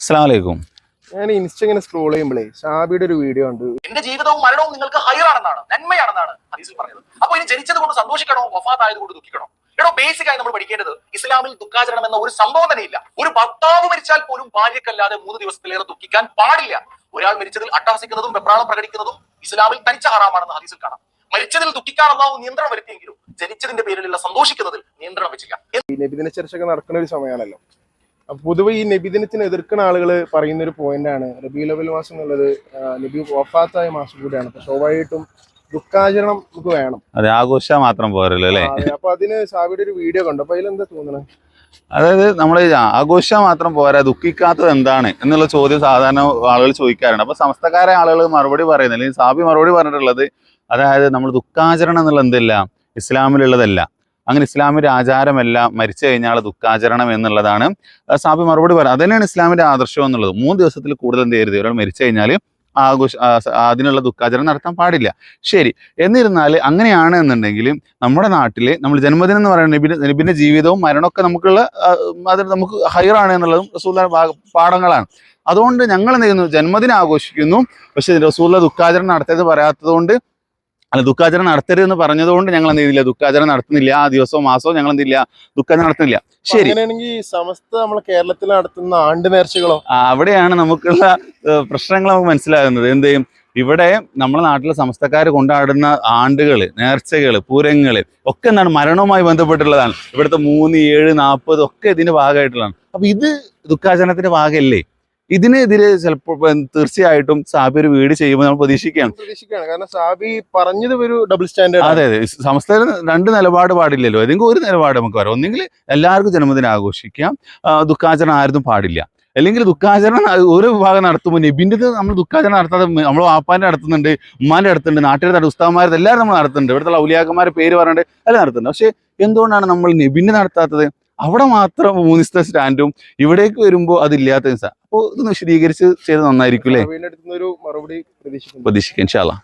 അസ്സാം വലൈക്കും ഞാൻ ഇൻസ്റ്റ ഇങ്ങനെ സ്ക്രോൾ ചെയ്യുമ്പോഴേ ഷാബിയുടെ ഒരു വീഡിയോ ഉണ്ട് എന്റെ ജീവിതവും മരണവും നിങ്ങൾക്ക് ഹയറാണെന്നാണ് നന്മയാണെന്നാണ് ഹദീസിൽ പറഞ്ഞത് അപ്പൊ ഇനി ജനിച്ചത് കൊണ്ട് സന്തോഷിക്കണോ വഫാത്തായത് കൊണ്ട് ദുഃഖിക്കണോ? എടോ ബേസിക് ആയി നമ്മൾ പഠിക്കേണ്ടത് ഇസ്ലാമിൽ ദുഃഖാചരണം എന്ന ഒരു സംഭവം തന്നെ ഇല്ല ഒരു ഭർത്താവ് മരിച്ചാൽ പോലും ഭാര്യക്കല്ലാതെ മൂന്ന് ദിവസത്തിലേറെ ദുഃഖിക്കാൻ പാടില്ല. ഒരാൾ മരിച്ചതിൽ അട്ടഹസിക്കുന്നതും വെപ്രാളം പ്രകടിക്കുന്നതും ഇസ്ലാമിൽ തനിച്ച ഹറാമാണെന്ന് ഹദീസിൽ കാണാം. മരിച്ചതിൽ ദുഃഖിക്കാൻ അള്ളാഹു നിയന്ത്രണം വരുത്തിയെങ്കിലും ജനിച്ചതിന്റെ പേരിലുള്ള സന്തോഷിക്കുന്നതിൽ നിയന്ത്രണം വെച്ചില്ല. ഈ നബിദിന ചർച്ചയൊക്കെ നടക്കുന്ന ഒരു സമയമാണല്ലോ. പൊതുവെ ഈ നബിദിനത്തിന് എതിർക്കുന്ന ആളുകൾ പറയുന്ന ഒരു പോയിന്റ് ആണ്. റബി ലവൽ മാസം എന്നുള്ളത് നബി വഫാത്തായ മാസം കൂടിയാണ്. അപ്പൊ സ്വാഭാവികമായിട്ടും ദുഃഖാചരണം നമുക്ക് വേണം. അതെ ആഘോഷ മാത്രം പോരല്ലോ അല്ലേ. അപ്പൊ അതിന് സാബിയുടെ ഒരു വീഡിയോ കണ്ടു. അപ്പൊ അതിലെന്താ തോന്നണത് അതായത് നമ്മൾ ആഘോഷ മാത്രം പോരാ ദുഃഖിക്കാത്തത് എന്താണ് എന്നുള്ള ചോദ്യം സാധാരണ ആളുകൾ ചോദിക്കാറുണ്ട്. അപ്പൊ സമസ്തക്കാരെ ആളുകൾ മറുപടി പറയുന്നത് അല്ലെങ്കിൽ സാബി മറുപടി പറഞ്ഞിട്ടുള്ളത് അതായത് നമ്മൾ ദുഃഖാചരണം എന്നുള്ള എന്തില്ല ഇസ്ലാമിലുള്ളതല്ല. അങ്ങനെ ഇസ്ലാമിന്റെ ആചാരമല്ല മരിച്ചു കഴിഞ്ഞാൽ ദുഃഖാചരണം എന്നുള്ളതാണ്. സാബി മറുപടി പറയുന്നത് അതന്നെയാണ് ഇസ്ലാമിന്റെ ആദർശം എന്നുള്ളത്. മൂന്ന് ദിവസത്തിൽ കൂടുതൽ എന്ത് ചെയ്യരുത്? ഒരാൾ മരിച്ചു കഴിഞ്ഞാൽ ആഘോഷ അതിനുള്ള ദുഃഖാചരണം നടത്താൻ പാടില്ല. ശരി എന്നിരുന്നാൽ അങ്ങനെയാണ് എന്നുണ്ടെങ്കിൽ നമ്മുടെ നാട്ടിൽ നമ്മൾ ജന്മദിനം എന്ന് പറയുന്നത് നബിന്റെ നബിന്റെ ജീവിതവും മരണമൊക്കെ നമുക്കുള്ള അത് നമുക്ക് ഹൈറാണ് എന്നുള്ളതും റസൂല പാഠങ്ങളാണ്. അതുകൊണ്ട് ഞങ്ങൾ എന്ത് ചെയ്യുന്നു? ജന്മദിനം ആഘോഷിക്കുന്നു. പക്ഷേ റസൂല ദുഃഖാചരണം നടത്തിയത് പറയാത്തത് കൊണ്ട് അല്ല ദുഃഖാചരണം നടത്തരുത് എന്ന് പറഞ്ഞതുകൊണ്ട് ഞങ്ങൾ എന്ത് ചെയ്തില്ല? ദുഃഖാചരണം നടത്തുന്നില്ല. ആ ദിവസവും മാസവും ഞങ്ങൾ എന്ത് ചെയ്യില്ല ദുഃഖാചരണം നടത്തുന്നില്ല. ശരി. അങ്ങനെയാണെങ്കിൽ സമസ്ത നമ്മളെ കേരളത്തിൽ നടത്തുന്ന ആണ്ട് നേർച്ചകളോ അവിടെയാണ് നമുക്കുള്ള പ്രശ്നങ്ങൾ നമുക്ക് മനസ്സിലാകുന്നത്. എന്ത് ചെയ്യും? ഇവിടെ നമ്മുടെ നാട്ടിലെ സമസ്തക്കാർ കൊണ്ടാടുന്ന ആണ്ടുകൾ നേർച്ചകൾ പൂരങ്ങൾ ഒക്കെ എന്താണ്? മരണവുമായി ബന്ധപ്പെട്ടുള്ളതാണ്. ഇവിടുത്തെ മൂന്ന് ഏഴ് നാൽപ്പത് ഒക്കെ ഇതിന്റെ ഭാഗമായിട്ടുള്ളതാണ്. അപ്പൊ ഇത് ദുഃഖാചരണത്തിന്റെ ഭാഗമല്ലേ? ഇതിനെതിരെ ചിലപ്പോൾ തീർച്ചയായിട്ടും സാബി ഒരു വീട് ചെയ്യുമ്പോൾ നമ്മൾ പ്രതീക്ഷിക്കുകയാണ്. പ്രതീക്ഷിക്കുകയാണ്. കാരണം സാബി പറഞ്ഞത് ഒരു ഡബിൾ സ്റ്റാൻഡേർഡ് അതെ അതെ. സംസ്ഥാനം രണ്ട് നിലപാട് പാടില്ലല്ലോ. ഏതെങ്കിലും ഒരു നിലപാട് നമുക്ക് പറയാം. ഒന്നെങ്കിൽ എല്ലാവർക്കും ജന്മദിനം ആഘോഷിക്കാം. ദുഃഖാചരണം ആരും പാടില്ല. അല്ലെങ്കിൽ ദുഃഖാചരണം ഒരു വിഭാഗം നടത്തുമ്പോൾ നബിന്റെ നമ്മൾ ദുഃഖാചരണം നടത്താതെ നമ്മൾ വാപ്പാന്റെ നടത്തുന്നുണ്ട് ഉമ്മാന്റെ നടത്തുന്നുണ്ട് നാട്ടിലെ ഉസ്താവന്മാരുടെ എല്ലാവരും നമ്മൾ നടത്തുന്നുണ്ട്. ഇവിടുത്തെ ഔലിയാക്കന്മാരെ പേര് പറഞ്ഞിട്ട് എല്ലാം നടത്തുന്നുണ്ട്. പക്ഷേ എന്തുകൊണ്ടാണ് നമ്മൾ നബിന്റെ നടത്താത്തത്? അവിടെ മാത്രം മൂന്ന് ദിവസത്തെ സ്റ്റാൻഡും ഇവിടേക്ക് വരുമ്പോൾ അതില്ലാത്ത അപ്പോൾ ഒന്ന് വിശദീകരിച്ച് ചെയ്ത് നന്നായിരിക്കും അല്ലേ മറുപടി പ്രതീക്ഷിക്കാം ഇൻഷാല്ലാ